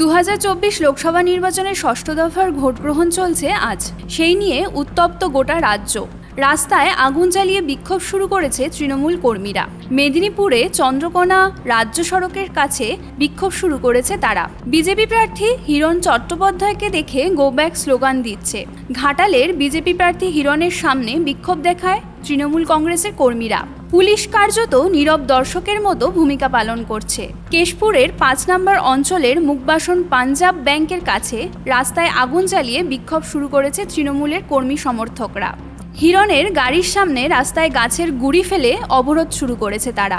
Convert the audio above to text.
দু হাজার চব্বিশ লোকসভা নির্বাচনের ষষ্ঠ দফার ভোট গ্রহণ চলছে আজ। সেই নিয়ে উত্তপ্ত গোটা রাজ্য। রাস্তায় আগুন জ্বালিয়ে বিক্ষোভ শুরু করেছে তৃণমূল কর্মীরা। মেদিনীপুরে চন্দ্রকোনা রাজ্য সড়কের কাছে বিক্ষোভ শুরু করেছে তারা। বিজেপি প্রার্থী হিরণ চট্টোপাধ্যায়কে দেখে গো ব্যাক স্লোগান দিচ্ছে। ঘাটালের বিজেপি প্রার্থী হিরণের সামনে বিক্ষোভ দেখায় তৃণমূল কংগ্রেসের কর্মীরা। পুলিশ কার্যত নীরব দর্শকের মতো ভূমিকা পালন করছে। কেশপুরের পাঁচ নম্বর অঞ্চলের মুখবাসন পাঞ্জাব ব্যাংকের কাছে রাস্তায় আগুন জ্বালিয়ে বিক্ষোভ শুরু করেছে তৃণমূলের কর্মী সমর্থকরা। হিরণের গাড়ির সামনে রাস্তায় গাছের গুড়ি ফেলে অবরোধ শুরু করেছে তারা।